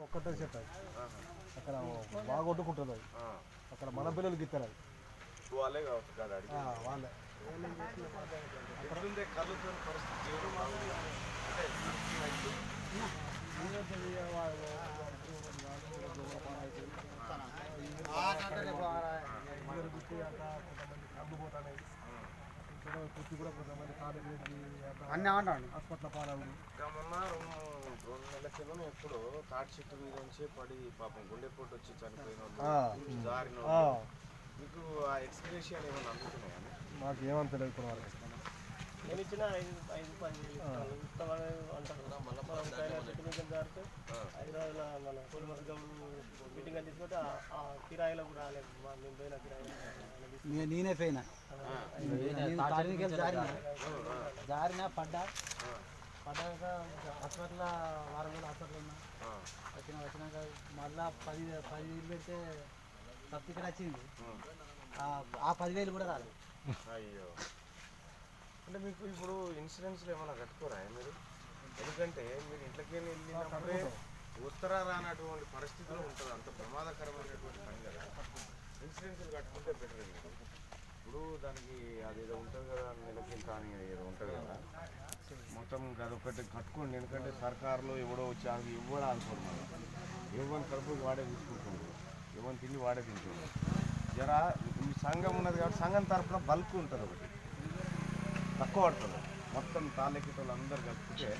ఒక్కటే చెట్టు అది. అక్కడ బాగా కొట్టుకుంటుంది అది ఆ. అక్కడ మన పిల్లలకి ఇస్తారు అది వాళ్ళే కావచ్చు వాళ్ళే ఎట్లుందే కుర్తి కూడా కొంతమంది కాలు వేసి అన్నీ అంటాడు హాస్పిటల్ పాలవుడు. ఇంకా మొన్న రెండు రెండు నెలల క్రితం ఎప్పుడు తాటి చెట్టు మీద నుంచి పడి పాపం గుండెపోటు వచ్చి చనిపోయిన ఆ. వాళ్ళు జారిన. మీకు ఆ ఎక్స్ప్రెషన్ ఏమైనా అందుతున్నాయా మాకు ఇప్పుడు వరకు. నేను ఇచ్చిన ఐదు ఐదు పది అంటారు మళ్ళీ చెట్టు మీద జారితే మన మీటింగ్ అని తీసుకుంటే ఆ- ఆ కిరాయిలో కూడా రాలేదు. మా మేము పోయిన కిరాయిలో నే- నేనే పోయినా. జారిన. జారినా పడ్డా. పడ్డాక హాస్పిటల్ వారం రోజులు హాస్పిటల్ ఉన్నా. వచ్చిన వచ్చినాక మళ్ళా పది పదివేలు పెడితే సబ్సిడీ వచ్చింది. ఆ- ఆ పదివేలు కూడా రాలేదు. అయ్యో. అంటే మీకు ఇప్పుడు ఇన్సూరెన్స్లో ఏమైనా కట్టుకోరా మీరు? ఎందుకంటే మీరు ఇంట్లోకి వెళ్ళినప్పుడే ఉత్తరా రానటువంటి పరిస్థితిలో ఉంటుంది. అంత ప్రమాదకరమైనటువంటి పని కదా. ఇన్సూరెన్స్లు కట్టుకుంటే బెటర్ ఇప్పుడు దానికి అదేదో ఉంటుంది కదా నెలకి కానీ ఏదో ఉంటుంది కదా. మొత్తం అదొకటి కట్టుకోండి. ఎందుకంటే సర్కారులో ఎవడో వచ్చి అది ఇవ్వడా అనుకుంటున్నారు ఎవరిని ఇవ్వని కడుపుకి వాడే తీసుకుంటుంది. ఇవ్వని తిండి వాడే తింటుంది. జరా ఈ సంఘం ఉన్నది కాబట్టి సంఘం తరఫున బల్క్ ఉంటుంది ఒకటి. తక్కువ పడుతుంది. మొత్తం తాళ్ళెక్కి అందరు కలిపితే